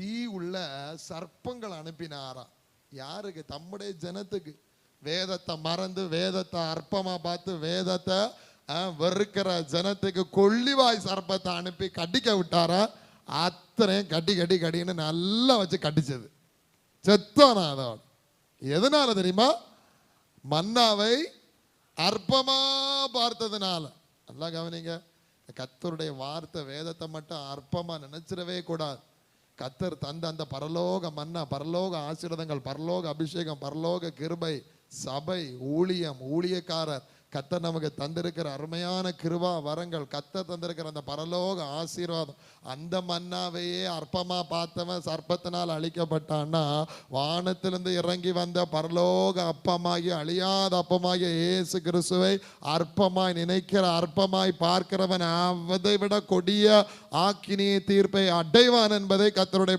தீ உள்ள சர்ப்பங்கள் அனுப்பினாராம். யாருக்கு? தம்முடைய ஜனத்துக்கு. வேதத்தை மறந்து வேதத்தை அற்பமா பார்த்து வேதத்தை வெறுக்கிற ஜனத்துக்கு கொள்ளிவாய் சர்ப்பத்தை அனுப்பி கடிக்க விட்டாரா? அத்தனையும் கட்டி கட்டி கடின்னு நல்லா வச்சு கடிச்சது செத்தானா அதோட எதனால தெரியுமா? மன்னாவை அற்பமா பார்த்ததுனால. நல்லா கவனிங்க. கத்தருடைய வார்த்தை வேதத்தை மட்டும் அற்பமா நினைச்சிடவே கூடாது. கத்தர் தந்த அந்த பரலோக மன்னா பரலோக ஆசீர்வாதங்கள் பரலோக அபிஷேகம் பரலோக கிருபை சபை ஊழியம் ஊழியக்காரர் கத்த நமக்கு தந்திருக்கிற அருமையான கிருபா வரங்கள். கத்த தந்திருக்கிற அந்த பரலோக ஆசீர்வாதம். அந்த மன்னாவையே அற்பமா பார்த்தவன் சர்ப்பத்தினால் அழிக்கப்பட்டான்னா வானத்திலிருந்து இறங்கி வந்த பரலோக அப்பமாகி அழியாத அப்பமாகிய இயேசு கிறிஸ்துவை அற்பமாய் நினைக்கிற அற்பமாய் பார்க்கிறவன் அதை விட கொடிய ஆக்கினியை தீர்ப்பை அடைவான் என்பதை கத்தருடைய